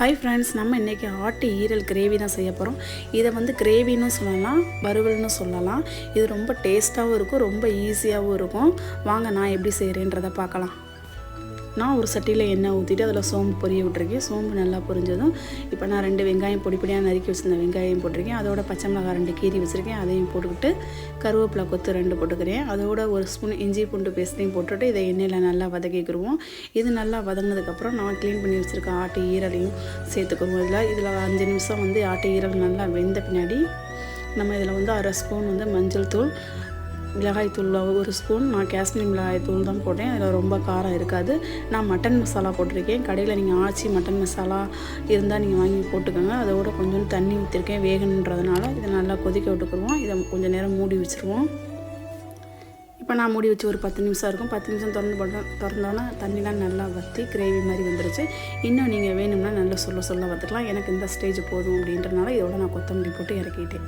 Hi friends நம்ம இன்றைக்கி ஆட்டு ஈரல் கிரேவி தான் செய்ய போகிறோம் இதை வந்து கிரேவின்னு சொல்லலாம் வறுவல்னு சொல்லலாம். இது ரொம்ப டேஸ்ட்டாகவும் இருக்கும் ரொம்ப ஈஸியாகவும் இருக்கும். வாங்க நான் எப்படி செய்கிறேன்றதை பார்க்கலாம். நான் ஒரு சட்டியில் எண்ணெய் ஊற்றிட்டு அதில் சோம்பு பொரிய விட்டுருக்கேன். சோம்பு நல்லா பொரிஞ்சதும் இப்போ நான் ரெண்டு வெங்காயம் பொடி பொடியாக நறுக்கி வச்சிருந்த வெங்காயம் போட்டிருக்கேன். அதோட பச்சை மிளகாய் ரெண்டு கீரி வச்சுருக்கேன். அதையும் போட்டுக்கிட்டு கருவேப்பிலை கொத்து ரெண்டு போட்டுக்கிறேன். அதோட ஒரு ஸ்பூன் இஞ்சி பூண்டு பேஸ்ட்டையும் போட்டுட்டு இதை எண்ணெயில் நல்லா வதக்கிக்கிடுவோம் இது நல்லா வதங்கினதுக்கப்புறம் நான் க்ளீன் பண்ணி வச்சுருக்க ஆட்டு ஈரலையும் சேர்த்துக்குவோம் இதில் இதில் அஞ்சு நிமிஷம் வந்து ஆட்டு ஈரல் நல்லா வெந்த பின்னாடி நம்ம இதில் வந்து அரை ஸ்பூன் வந்து மஞ்சள் தூள் மிளகாய்த்தூள் ஒரு ஸ்பூன் நான் காஷ்மீர் மிளகாய்த்தூள் தான் போட்டேன். அதில் ரொம்ப காரம் இருக்காது. நான் மட்டன் மசாலா போட்டிருக்கேன். கடையில் நீங்கள் ஆச்சி மட்டன் மசாலா இருந்தால் நீங்கள் வாங்கி போட்டுக்கோங்க. அதோட கொஞ்சம் தண்ணி ஊற்றிருக்கேன் வேகணுன்றதுனால இதை நல்லா கொதிக்க விட்டுக்குருவோம். இதை கொஞ்சம் நேரம் மூடி வச்சுருவோம். இப்போ நான் மூடி வச்சு ஒரு பத்து நிமிஷம் இருக்கும். பத்து நிமிஷம் திறந்து போட்டோம் திறந்தோன்னா தண்ணிலாம் நல்லா வற்றி கிரேவி மாதிரி வந்துருச்சு. இன்னும் நீங்கள் வேணும்னா நல்லா சொல்ல சொல்ல வற்றுக்கலாம் எனக்கு இந்த ஸ்டேஜ் போதும் அப்படின்றனால இதோட நான் கொத்தமல்லி போட்டு இறக்கிட்டேன்.